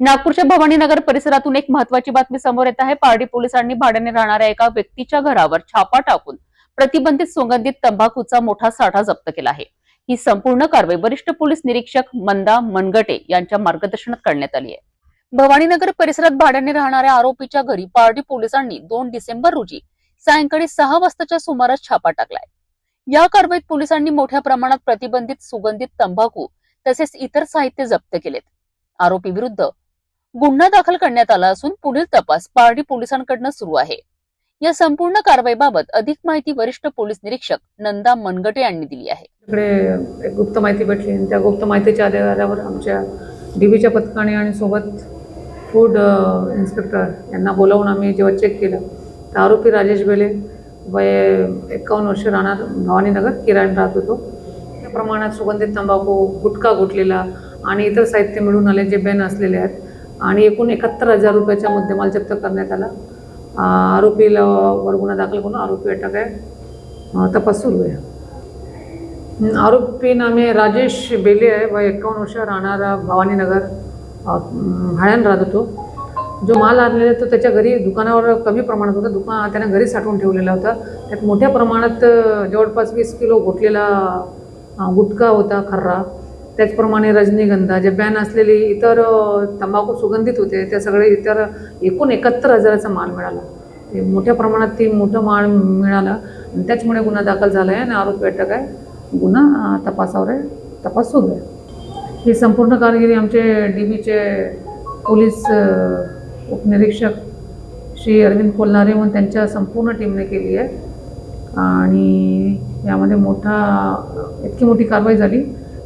नागपूरच्या भवानीनगर परिसरातून एक महत्वाची बातमी समोर येत आहे. पारडी पोलिसांनी भाड्याने राहणाऱ्या एका व्यक्तीच्या घरावर छापा टाकून प्रतिबंधित सुगंधित तंबाखूचा मोठा साठा जप्त केला आहे. ही संपूर्ण कारवाई वरिष्ठ पोलीस निरीक्षक मंदा मनगटे यांच्या मार्गदर्शनात करण्यात आली आहे. भवानीनगर परिसरात भाड्याने राहणाऱ्या आरोपीच्या घरी पारडी पोलिसांनी दोन डिसेंबर रोजी सायंकाळी सहा वाजताच्या सुमारास छापा टाकलाय. या कारवाईत पोलिसांनी मोठ्या प्रमाणात प्रतिबंधित सुगंधित तंबाखू तसेच इतर साहित्य जप्त केलेत. आरोपी विरुद्ध गुन्हा दाखल करण्यात आला असून पुढील तपास पारडी पोलिसांकडनं सुरू आहे. या संपूर्ण कारवाईबाबत अधिक माहिती वरिष्ठ पोलीस निरीक्षक नंदा मनगटे यांनी दिली आहे. इकडे एक गुप्त माहिती भेटली आणि त्या गुप्त माहितीच्या आधारावर आमच्या डीबीच्या पथकाने आणि सोबत फूड इन्स्पेक्टर यांना बोलावून आम्ही जेव्हा चेक केलं तर आरोपी राजेश बेले वय एकावन्न वर्ष राहणार भवानीनगर किराण राहत होतो. त्या प्रमाणात सुगंधित तंबाखू गुटखा गुटलेला आणि इतर साहित्य मिळून आले जे बेन असलेले आहेत आणि एकूण एकाहत्तर हजार रुपयाचा मुद्देमाल जप्त करण्यात आला. आरोपीला वर गुन्हा दाखल करून आरोपी अटक आहे. तपास सुरू आहे. आरोपी नामे राजेश बेले आहे व एकावन्न वर्ष राहणारा भवानीनगर भाड्यानं राहत होतो. जो माल आणलेला तो त्याच्या घरी दुकानावर कमी प्रमाणात होता. दुकान त्याने घरी साठवून ठेवलेला होता. त्यात मोठ्या प्रमाणात जवळपास वीस किलो घोटलेला गुटखा होता खर्रा. त्याचप्रमाणे रजनीगंधा जे बॅन असलेली इतर तंबाखू सुगंधित होते त्या सगळे इतर एकूण एकाहत्तर हजाराचा माल मिळाला. ते मोठ्या प्रमाणात ती मोठं माल मिळाला आणि त्याचमुळे गुन्हा दाखल झाला आहे आणि आरोपी अटक आहे. गुन्हा तपासावर आहे. तपास सुरू आहे. ही संपूर्ण कामगिरी आमचे डी बीचे पोलीस उपनिरीक्षक श्री अरविंद कोल्हारे म्हणून त्यांच्या संपूर्ण टीमने केली आहे. आणि यामध्ये मोठा इतकी मोठी कारवाई झाली.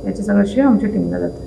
याचे सगळं श्रेय आमच्या टीमला जातं